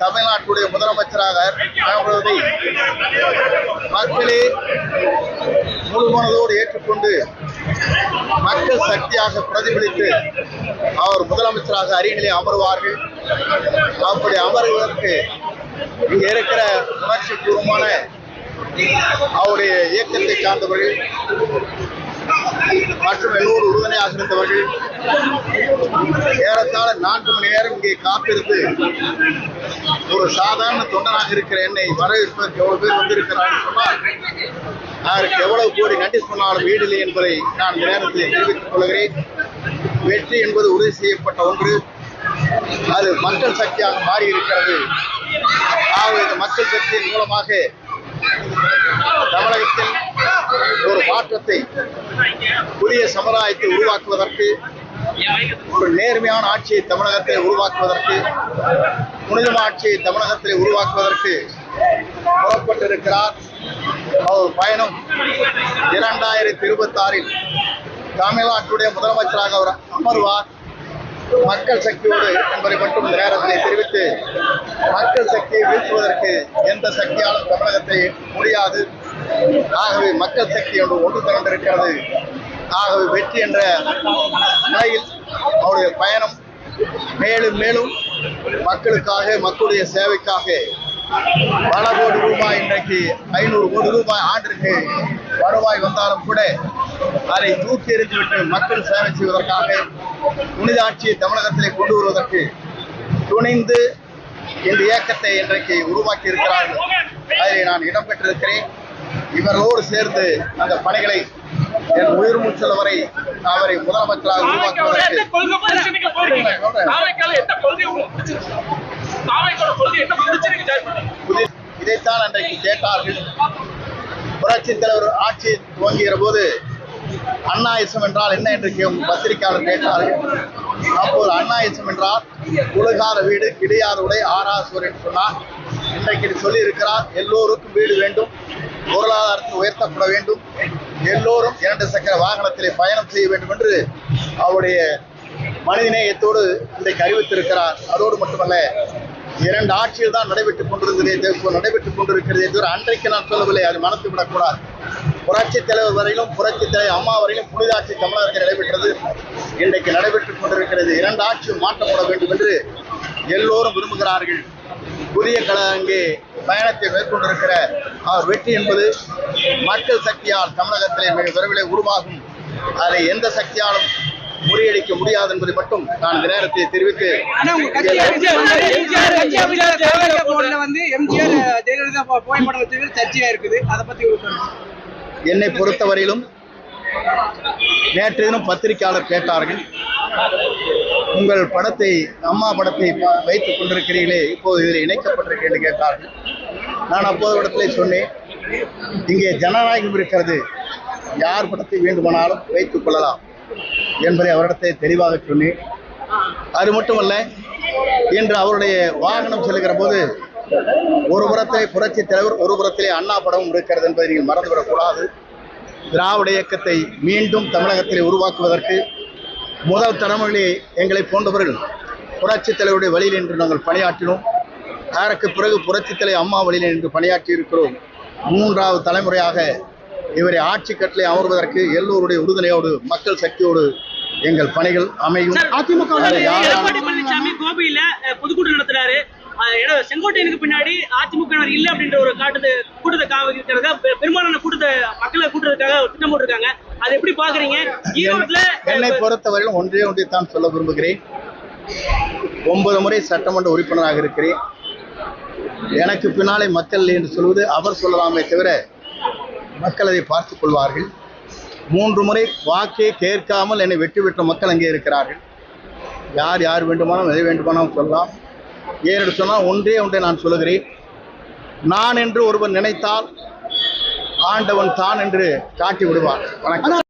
தமிழ்நாட்டுடைய முதலமைச்சராக மக்களே முழுமனதோடு ஏற்றுக்கொண்டு மக்கள் சக்தியாக பிரதிபலித்து அவர் முதலமைச்சராக அரியணையிலே அமர்வார்கள். அப்படி அமர்வதற்கு இங்கே இருக்கிற உணர்ச்சி பூர்வமான அவருடைய இயக்கத்தை சார்ந்தவர்கள் மற்றும் எல்லோரும் உறுதுணையாக இருந்தவர்கள் ஏறத்தாழ நான்கு மணி நேரம் இங்கே காத்திருந்து ஒரு சாதாரண தொண்டனாக இருக்கிற என்னை வரவேற்பதற்கு எவ்வளவு பேர் வந்திருக்கிறார்கள் சொன்னால் அதற்கு எவ்வளவு கோடி நன்றி சொன்னாலும் வீடில்லை என்பதை நான் இந்த நேரத்தில் தெரிவித்துக் கொள்கிறேன். வெற்றி என்பது உறுதி செய்யப்பட்ட ஒன்று. அது மக்கள் சக்தியாக மாறியிருக்கிறது. ஆகவே இந்த மக்கள் சக்தியின் மூலமாக தமிழகத்தில் ஒரு மாற்றத்தை புதிய சமுதாயத்தை உருவாக்குவதற்கு ஒரு நேர்மையான ஆட்சியை தமிழகத்தில் உருவாக்குவதற்கு புனிதமான ஆட்சியை தமிழகத்தில் உருவாக்குவதற்கு புறப்பட்டிருக்கிறார். அவர் பயணம் இரண்டாயிரத்தி இருபத்தி ஆறில் தமிழ்நாட்டுடைய முதலமைச்சராக அவர் அமர்வார். மக்கள் சக்தியோடு என்பதை மட்டும் இந்த நேரத்தில் தெரிவித்து மக்கள் சக்தியை வீழ்த்துவதற்கு எந்த சக்தியாலும் தமிழகத்தை முடியாது. ஆகவே மக்கள் சக்தி என்று ஒன்று திரண்டிருக்கிறது. ஆகவே வெற்றி என்ற நிலையில் அவருடைய பயணம் மேலும் மேலும் மக்களுக்காக மக்களுடைய சேவைக்காக பல கோடி ரூபாய் இன்றைக்கு ஐநூறு கோடி ரூபாய் ஆண்டிற்கு வருவாய் வந்தாலும் கூட அதை தூக்கி எறிந்துவிட்டு மக்கள் சேவை செய்வதற்காக புனித ஆட்சியை தமிழகத்திலே கொண்டு வருவதற்கு துணிந்து இந்த இயக்கத்தை இன்றைக்கு உருவாக்கி இருக்கிறார்கள் அதில் நான் இடம்பெற்றிருக்கிறேன் இவர்களோடு சேர்ந்து அந்த பணிகளை என் உயிர் மூச்சல் வரை அவரை முதலமைச்சராக உருவாக்குவதற்கு இதைத்தான் அன்றைக்கு கேட்டார்கள். புரட்சி தலைவர் ஆட்சி துவங்குகிற போது அண்ணாயிசம் என்றால் என்ன என்று பத்திரிகையாளர் கேட்டார்கள். அப்போது அண்ணாயிசம் என்றால் உலகாத வீடு கிடையாத உடை ஆராசுவர் என்று சொன்னார். இன்றைக்கு சொல்லி இருக்கிறார் எல்லோருக்கும் வீடு வேண்டும் பொருளாதாரத்தை உயர்த்தப்பட வேண்டும். எல்லோரும் இரண்டு சக்கர வாகனத்திலே பயணம் செய்ய வேண்டும் என்று அவருடைய மனிதநேயத்தோடு இன்றைக்கு அறிவித்திருக்கிறார். அதோடு மட்டுமல்ல இரண்டு ஆட்சியில் தான் நடைபெற்றுக் கொண்டிருந்தது நடைபெற்றுக் கொண்டிருக்கிறது என்று அன்றைக்கு நான் சொல்லவில்லை. அது மனத்து விடக்கூடாது. புரட்சி தலைவர் வரையிலும் புரட்சி தலைவர் அம்மா வரையிலும் புனித ஆட்சி தமிழகத்தில் நடைபெற்றது. இன்றைக்கு நடைபெற்றுக் கொண்டிருக்கிறது. இரண்டு ஆட்சியும் மாற்றப்பட வேண்டும் என்று எல்லோரும் விரும்புகிறார்கள். புதிய கல அங்கே பயணத்தை மேற்கொண்டிருக்கிற அவர் வெற்றி என்பது மக்கள் சக்தியால் தமிழகத்திலே மிக விரைவில் உருவாகும் அதை எந்த சக்தியாலும் முறியடிக்க முடியாது என்பதை மட்டும் நான் இந்த நேரத்தை தெரிவித்து எம்ஜிஆர் ஜெயலலிதா புகைப்படம் சர்ச்சையா இருக்குது அதை பத்தி. என்னை பொறுத்தவரையிலும் நேற்று தினம் பத்திரிகையாளர் கேட்டார்கள். உங்கள் படத்தை அம்மா படத்தை வைத்துக் கொண்டிருக்கிறீர்களே இப்போது இதில் இணைக்கப்பட்டிருக்கேன் என்று கேட்டார்கள். நான் அப்போது இடத்திலே சொன்னேன் இங்கே ஜனநாயகம் இருக்கிறது. யார் படத்தை வேண்டுமானாலும் வைத்துக் கொள்ளலாம் என்பதை அவரிடத்தை தெளிவாக சொன்னேன். அது மட்டுமல்ல இன்று அவருடைய வாகனம் செல்கிற போது ஒரு புறத்திலே புரட்சி தலைவர் ஒரு புறத்திலே அண்ணா படமும் இருக்கிறது என்பதை நீங்கள் மறந்துவிடக்கூடாது. திராவிட இயக்கத்தை மீண்டும் தமிழகத்திலே உருவாக்குவதற்கு முதல் தலைமுறையிலே எங்களை போன்றவர்கள் புரட்சி தலைவருடைய வழியில் என்று நாங்கள் பணியாற்றினோம். அதற்கு பிறகு புரட்சி தலைவர் அம்மா வழியில் என்று பணியாற்றி இருக்கிறோம். மூன்றாவது தலைமுறையாக இவரை ஆட்சி கட்டளை அமர்வதற்கு எல்லோருடைய உறுதுணையோடு மக்கள் சக்தியோடு எங்கள் பணிகள் அமையும். அதிமுக பழனிசாமி கோபியில பொதுக்கூட்டம் நடத்துறாரு. செங்கோட்டையனுக்கு பின்னாடி அதிமுக இல்ல அப்படின்ற ஒரு காட்டுது கூட்டத்தை காவிக்கிறதுக்காக பெ- பெரும்பாலான கூட்டத்தை மக்களை கூட்டுறதுக்காக ஒரு திட்டம் போட்டிருக்காங்க. அதை எப்படி பாக்குறீங்க ஈரோட்ல என்னை பொறுத்தவரையிலும் ஒன்றே ஒன்றை தான் சொல்ல விரும்புகிறேன். ஒன்பது முறை சட்டமன்ற உறுப்பினராக இருக்கிறேன். எனக்கு பின்னாலே மக்கள் என்று சொல்வது அவர் சொல்லலாமே தவிர மக்கள் அதை பார்த்துக் கொள்வார்கள். மூன்று முறை வாக்கே கேட்காமல் என்னை வெற்றி பெற்ற மக்கள் அங்கே இருக்கிறார்கள். யார் யார் வேண்டுமானாலும் எதை வேண்டுமானாலும் சொல்லலாம். ஏனென்று சொன்னால் ஒன்றே ஒன்றை நான் சொல்லுகிறேன். நான் என்று ஒருவன் நினைத்தால் ஆண்டவன் தான் என்று காட்டி விடுவான் வணக்கம்.